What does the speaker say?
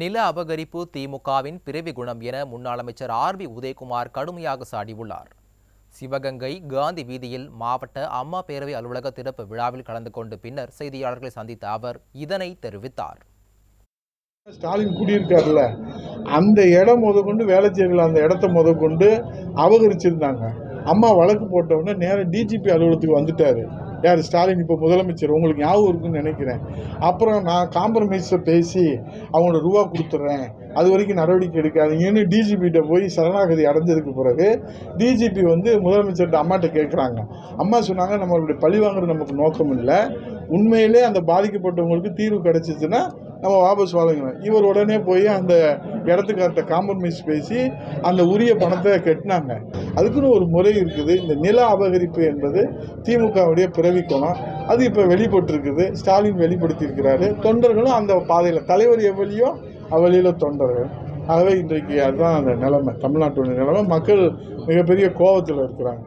நில அபகரிப்பு திமுகவின் பிறவி குணம் என முன்னாள் அமைச்சர் ஆர் பி உதயகுமார் கடுமையாக சாடியுள்ளார். சிவகங்கை காந்தி வீதியில் மாவட்ட அம்மா பேரவை அலுவலக திறப்பு விழாவில் கலந்து கொண்டு பின்னர் செய்தியாளர்களை சந்தித்த அவர் இதனை தெரிவித்தார். ஸ்டாலின் குடியிருக்காருல்ல அந்த இடம் முதற்கொண்டு வேலைச்சேரியில் அந்த இடத்த முதற்கொண்டு அபகரிச்சிருந்தாங்க. அம்மா வழக்கு போட்டவுடனே நேராக டிஜிபி அலுவலகத்துக்கு வந்துட்டாரு. யார்? ஸ்டாலின் இப்போ முதலமைச்சர். உங்களுக்கு ஞாபகம் இருக்குன்னு நினைக்கிறேன். அப்புறம் நான் காம்ப்ரமைஸை பேசி அவங்களோட ரூபா கொடுத்துட்றேன் அது வரைக்கும் நடவடிக்கை எடுக்காதீங்கன்னு டிஜிபிகிட்ட போய் சரணாகதி அடைஞ்சதுக்கு பிறகு டிஜிபி வந்து முதலமைச்சர்கிட்ட அம்மாட்ட கேட்குறாங்க. அம்மா சொன்னாங்க நம்மளுடைய பழி வாங்குறது நமக்கு நோக்கம் இல்லை. உண்மையிலே அந்த பாதிக்கப்பட்டவங்களுக்கு தீர்வு கிடச்சிச்சின்னா நம்ம வாபஸ் வாங்கிக்கணும் இவர் உடனே போய் அந்த இடத்துக்கார்ட்ட காம்ப்ரமைஸ் பேசி அந்த உரிய பணத்தை கட்டினாங்க. அதுக்குன்னு ஒரு முறை இருக்குது. இந்த நில அபகரிப்பு என்பது திமுகவுடைய பிறவி கோணம். அது இப்போ வெளிப்பட்டிருக்குது. ஸ்டாலின் வெளிப்படுத்தியிருக்கிறாரு. தொண்டர்களும் அந்த பாதையில் தலைவர் எவ்வளியோ அவ்வளியில் தொண்டர்கள். ஆகவே இன்றைக்கு அதுதான் அந்த நிலைமை. தமிழ்நாட்டுடைய நிலைமை. மக்கள் மிகப்பெரிய கோபத்தில் இருக்கிறாங்க.